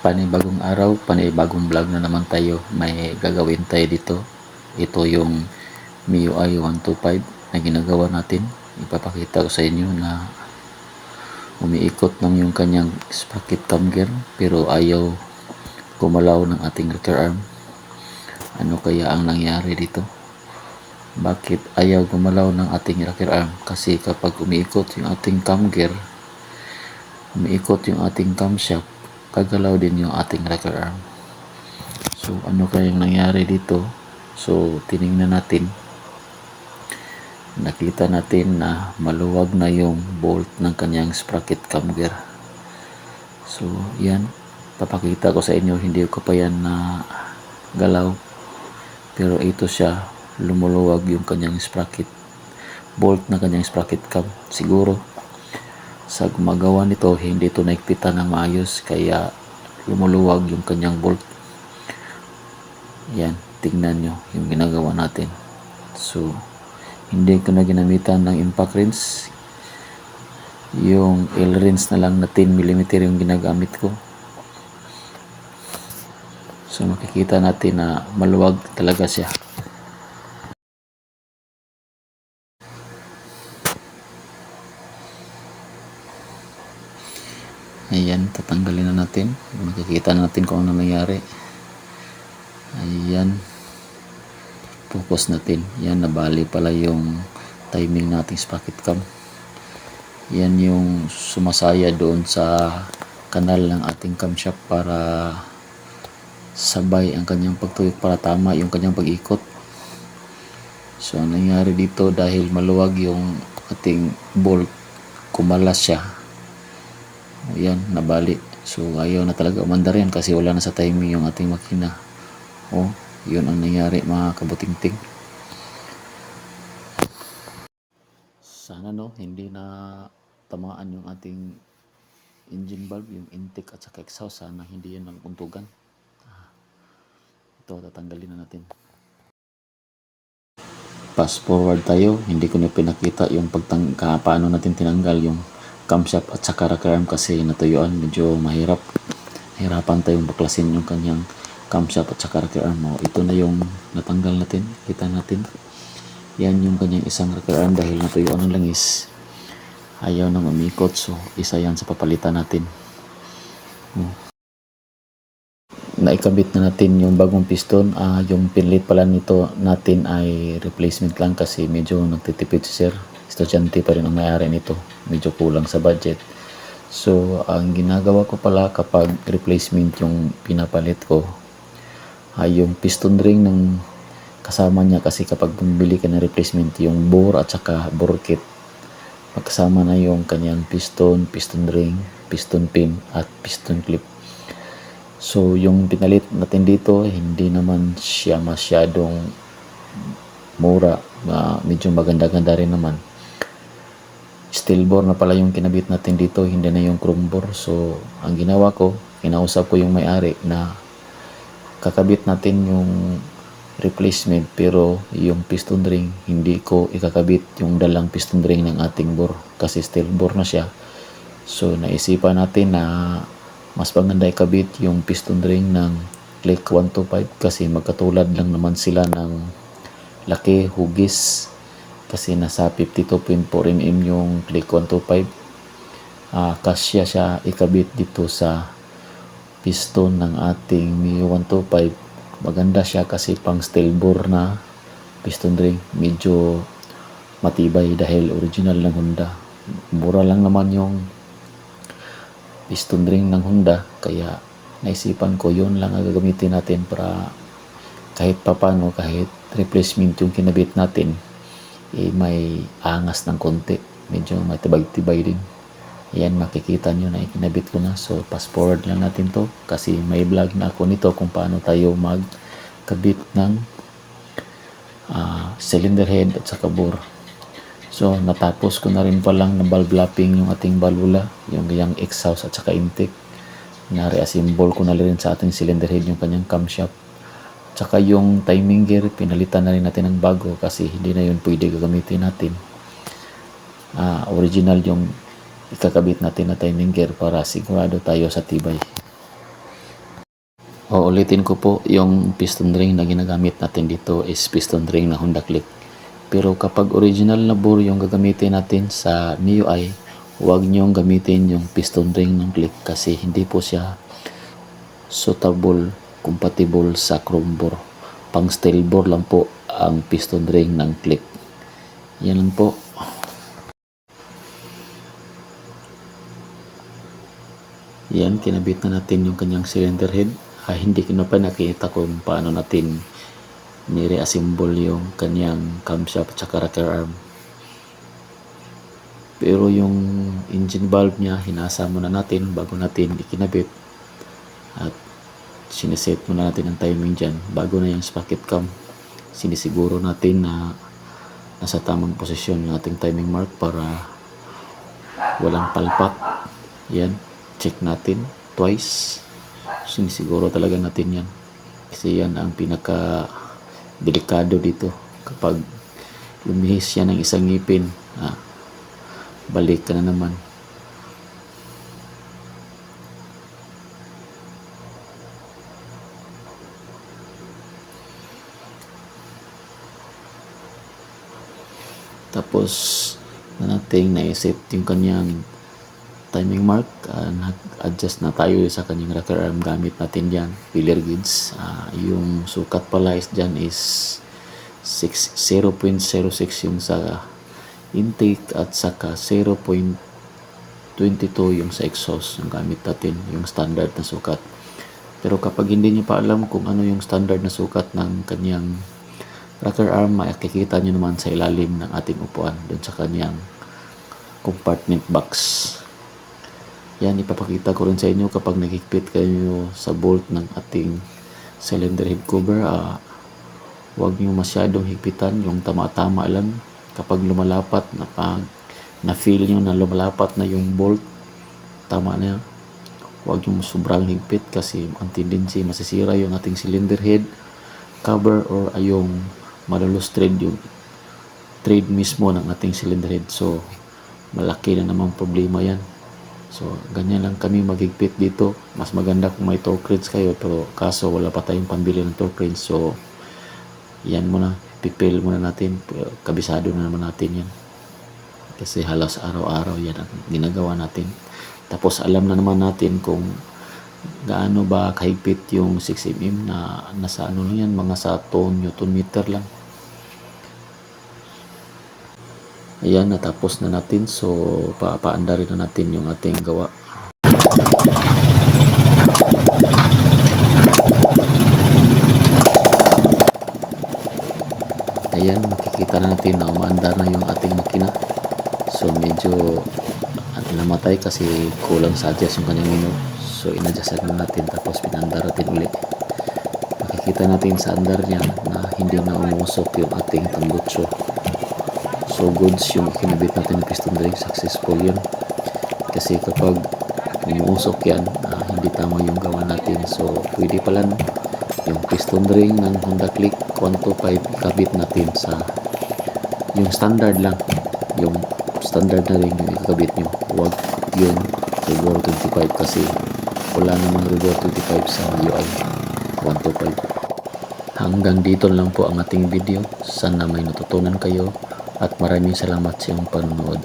panibagong araw, panibagong vlog na naman tayo. May gagawin tayo dito. Ito yung MIUI 125 na ginagawa natin. Ipapakita ko sa inyo na umiikot lang yung kanyang sprocket cam gear pero ayaw gumalaw ng ating rocker arm. Ano kaya ang nangyari dito? Bakit ayaw gumalaw ng ating rocker arm? Kasi kapag umiikot yung ating cam gear, umiikot yung ating camshaft, kagalaw din yung ating rocker arm. So, ano kayang nangyari dito? So, tiningnan natin. Nakita natin na maluwag na yung bolt ng kanyang sprocket cam gear. So, yan. Papakita ko sa inyo, hindi ko pa yan na galaw. Pero ito siya, lumuluwag yung kanyang sprocket. Bolt na kanyang sprocket cam. Siguro, sa gumagawa nito hindi ito naikpitan ng maayos kaya lumuluwag yung kanyang bolt. Yan tingnan nyo yung ginagawa natin. So hindi ko na ginamitan ng impact rinse. Yung L rinse na lang na 10mm yung ginagamit ko. So makikita natin na maluwag talaga siya Ayan, tatanggalin na natin. Makikita natin kung ano nangyari. Ayan. Focus natin. Yan, nabali pala yung timing nating sprocket cam. Yan yung sumasaya doon sa kanal ng ating camshaft para sabay ang kanyang pagtuyok para tama yung kanyang pag-ikot. So, ang nangyari dito dahil maluwag yung ating bolt, kumalas siya Ayan, nabali. So, ayaw na talaga umandar yan kasi wala na sa timing yung ating makina. O, yun ang nangyari mga kabutingting. Sana no, hindi na tamaan yung ating engine valve, yung intake at saka exhaust. Sana hindi yan nagpuntugan. Ah, Ito, tatanggalin na natin. Fast forward tayo, hindi ko na pinakita yung pagtang paano natin tinanggal yung camshaft at saka arm kasi natuyuan. Medyo mahirap. Hirapan tayong baklasin yung kanyang camshaft at saka arm mo ito na yung natanggal natin. Kita natin. Yan yung kanyang isang arm dahil natuyuan ng langis. Ayaw nang umikot so isa yan sa papalitan natin. Hmm. naikabit na natin yung bagong piston. Ah yung pinlit pala nito natin ay replacement lang kasi medyo nagtitipid si sir estudyante pa rin ang may-ari nito medyo kulang sa budget so ang ginagawa ko pala kapag replacement yung pinapalit ko ay yung piston ring ng kasama niya kasi kapag bumili ka ng replacement yung bore at saka bore kit magkasama na yung kanyang piston, piston ring, piston pin at piston clip So, yung pinalit natin dito, hindi naman siya masyadong mura. Uh, medyo maganda-ganda rin naman. Steel bore na pala yung kinabit natin dito, hindi na yung chrome bore. So, ang ginawa ko, kinausap ko yung may-ari na kakabit natin yung replacement pero yung piston ring hindi ko ikakabit yung dalang piston ring ng ating bore kasi steel bore na siya so naisipan natin na mas maganda ikabit yung piston ring ng Click 125 kasi magkatulad lang naman sila ng laki hugis kasi nasa 52.4 mm yung Click 125 uh, kasya siya ikabit dito sa piston ng ating Mi 125 maganda siya kasi pang steel bore na piston ring. Medyo matibay dahil original ng Honda. Mura lang naman yung piston ring ng Honda. Kaya naisipan ko yun lang ang gagamitin natin para kahit papano kahit replacement yung kinabit natin eh, may angas ng konti. Medyo may tibay-tibay din. Yan makikita nyo na ikinabit ko na. So fast forward lang natin to. Kasi may vlog na ako nito kung paano tayo magkabit ng uh, cylinder head at saka bore. So, natapos ko na rin palang na valve lapping yung ating balula, yung yung exhaust at saka intake. Na-reassemble ko na rin sa ating cylinder head yung kanyang camshaft. Tsaka yung timing gear, pinalitan na rin natin ng bago kasi hindi na yun pwede gagamitin natin. Uh, original yung ikakabit natin na timing gear para sigurado tayo sa tibay. O ulitin ko po, yung piston ring na ginagamit natin dito is piston ring na Honda Click. Pero kapag original na bore yung gagamitin natin sa MIUI, huwag nyong gamitin yung piston ring ng Click kasi hindi po siya suitable, compatible sa chrome bore. Pang steel bore lang po ang piston ring ng Click. Yan lang po. Yan, kinabit na natin yung kanyang cylinder head. Ah, hindi ko na pa nakita kung paano natin nire-assemble yung kanyang camshaft at rocker arm. Pero yung engine valve niya, hinasa muna natin bago natin ikinabit. At siniset muna natin ang timing dyan bago na yung sprocket cam. Sinisiguro natin na nasa tamang posisyon yung ating timing mark para walang palpak. Yan, check natin twice. Sinisiguro talaga natin yan. Kasi yan ang pinaka delikado dito kapag lumihis yan ng isang ngipin. Ah, balik ka na naman. Tapos na nating naisip yung kanyang timing mark. ah, nag-adjust na tayo sa kanyang rocker arm gamit natin dyan. Filler gauge. Ah, yung sukat pala is dyan is 6, 0.06 yung sa intake at saka 0.22 yung sa exhaust yung gamit natin yung standard na sukat pero kapag hindi niyo pa alam kung ano yung standard na sukat ng kanyang rocker arm makikita niyo naman sa ilalim ng ating upuan doon sa kanyang compartment box. Yan ipapakita ko rin sa inyo kapag nagigpit kayo sa bolt ng ating cylinder head cover ah, huwag niyo masyadong higpitan yung tama-tama lang. Kapag lumalapat na pag na feel niyo na lumalapat na yung bolt tama na. Huwag yung sobrang higpit kasi ang tendency masisira yung ating cylinder head cover or yung malalos thread yung thread mismo ng ating cylinder head. So malaki na namang problema yan. So ganyan lang kami maghigpit dito. Mas maganda kung may torque wrench kayo pero kaso wala pa tayong pambili ng torque wrench so yan muna. Pipil muna natin. Kabisado na naman natin yan. Kasi halos araw-araw yan ang ginagawa natin. Tapos alam na naman natin kung gaano ba kahigpit yung 6mm na nasa ano lang yan mga sa 2 newton meter lang ayan natapos na natin. So pa paandarin na natin yung ating gawa. Ayan makikita na natin na umaandar na yung ating makina. So medyo ano, namatay kasi kulang sa adjust yung kanyang menu so inadjustan na natin tapos pinandar natin ulit. Makikita natin sa andar niya na hindi na umusok yung ating tambutso so goods yung kinabit natin ng piston ring successful yun. Kasi kapag umuusok yan ah, hindi tama yung gawa natin. So pwede pala yung piston ring ng Honda Click 125 kabit natin sa yung standard lang. Yung standard na ring yung ikakabit nyo. Huwag yung Revor 25 kasi wala namang Revor 25 sa UI 125 hanggang dito lang po ang ating video. Sana may natutunan kayo at maraming salamat sa iyong panonood.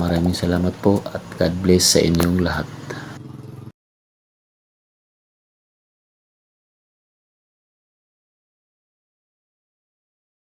Maraming salamat po at God bless sa inyong lahat